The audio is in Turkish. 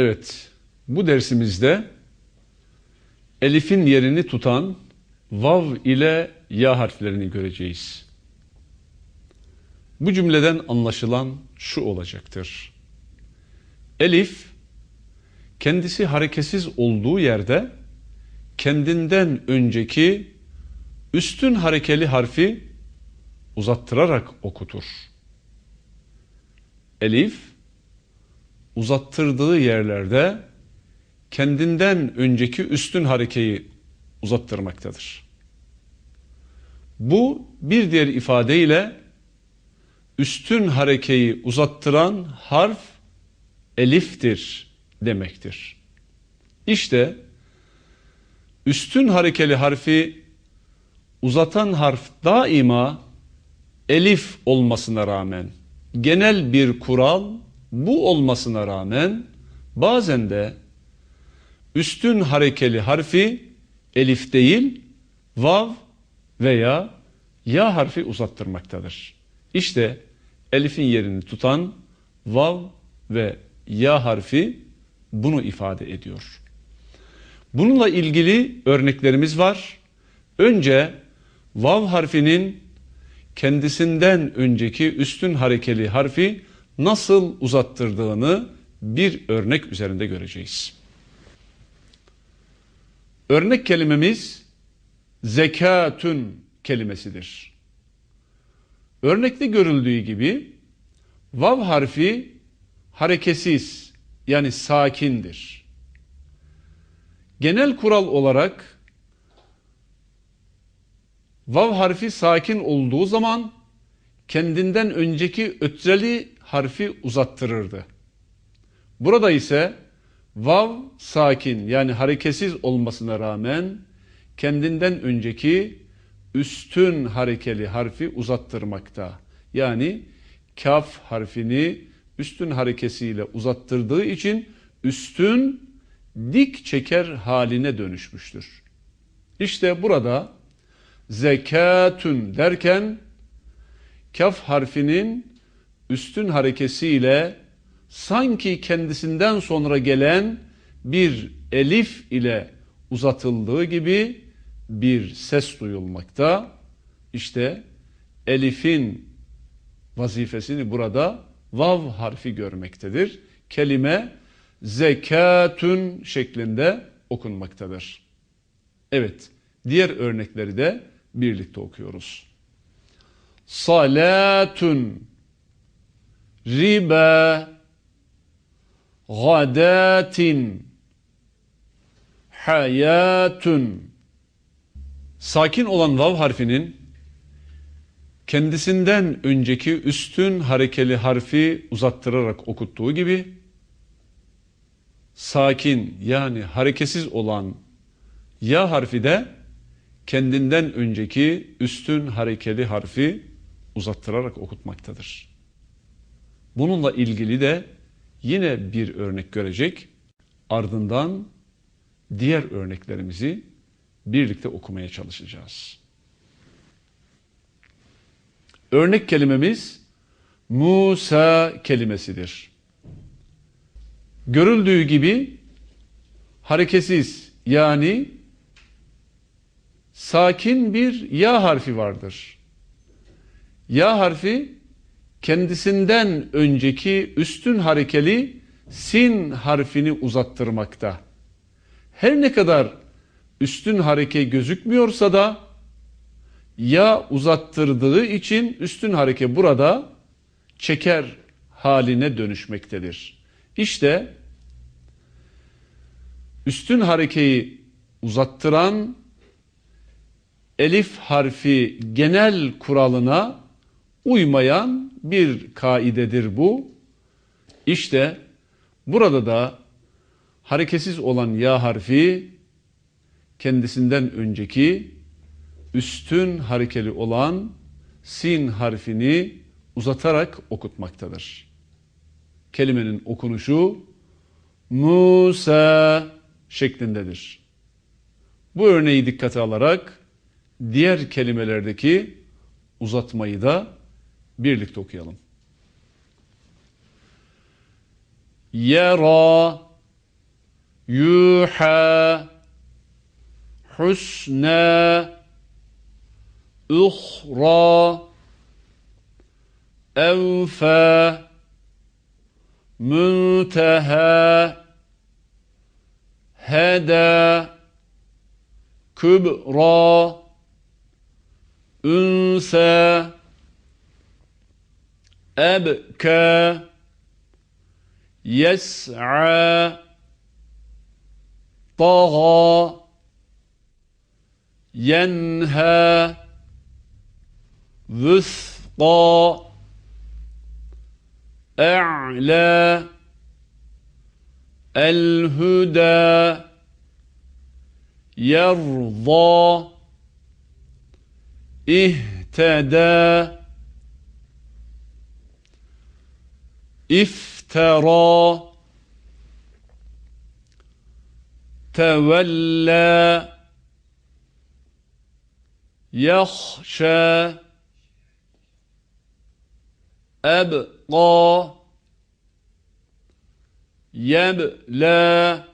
Evet, bu dersimizde elifin yerini tutan vav ile ya harflerini göreceğiz. Bu cümleden anlaşılan şu olacaktır. Elif, kendisi hareketsiz olduğu yerde kendinden önceki üstün harekeli harfi uzattırarak okutur. Elif, uzattırdığı yerlerde kendinden önceki üstün harekeyi uzattırmaktadır. Bu bir diğer ifadeyle üstün harekeyi uzattıran harf eliftir demektir. İşte üstün harekeli harfi uzatan harf daima elif olmasına rağmen genel bir kural bu olmasına rağmen bazen de üstün harekeli harfi elif değil vav veya ya harfi uzattırmaktadır. İşte elifin yerini tutan vav ve ya harfi bunu ifade ediyor. Bununla ilgili örneklerimiz var. Önce vav harfinin kendisinden önceki üstün harekeli harfi nasıl uzattırdığını bir örnek üzerinde göreceğiz. Örnek kelimemiz zekatün kelimesidir. Örnekte görüldüğü gibi vav harfi hareketsiz yani sakindir. Genel kural olarak vav harfi sakin olduğu zaman kendinden önceki ötreli harfi uzattırırdı. Burada ise vav sakin yani hareketsiz olmasına rağmen kendinden önceki üstün harekeli harfi uzattırmakta. Yani kaf harfini üstün harekesiyle uzattırdığı için üstün dik çeker haline dönüşmüştür. İşte burada zekatün derken kaf harfinin üstün harekesiyle sanki kendisinden sonra gelen bir elif ile uzatıldığı gibi bir ses duyulmakta. İşte elifin vazifesini burada vav harfi görmektedir. Kelime zekatün şeklinde okunmaktadır. Evet, diğer örnekleri de birlikte okuyoruz. Salatun riba gadatin hayatun Sakin olan vav harfinin kendisinden önceki üstün harekeli harfi uzattırarak okuttuğu gibi sakin yani hareketsiz olan ya harfi de kendinden önceki üstün harekeli harfi uzattırarak okutmaktadır. Bununla ilgili de yine bir örnek görecek. Ardından diğer örneklerimizi birlikte okumaya çalışacağız. Örnek kelimemiz Musa kelimesidir. Görüldüğü gibi hareketsiz yani sakin bir ya harfi vardır. Ya harfi kendisinden önceki üstün harekeli sin harfini uzattırmakta. Her ne kadar üstün hareke gözükmüyorsa da ya uzattırdığı için üstün hareke burada çeker haline dönüşmektedir. İşte üstün harekeyi uzattıran elif harfi genel kuralına uymayan bir kaidedir bu. İşte burada da hareketsiz olan ya harfi kendisinden önceki üstün harekeli olan sin harfini uzatarak okutmaktadır. Kelimenin okunuşu Musa şeklindedir. Bu örneği dikkate alarak diğer kelimelerdeki uzatmayı da Birlikte okuyalım. Yera yuha husna uhra evfe müntehe hede kübra ünse أبكى يسعى طغى ينهى وثقى أعلى الهدى يرضى اهتدى افترى تولى يخشى أبقى يبلى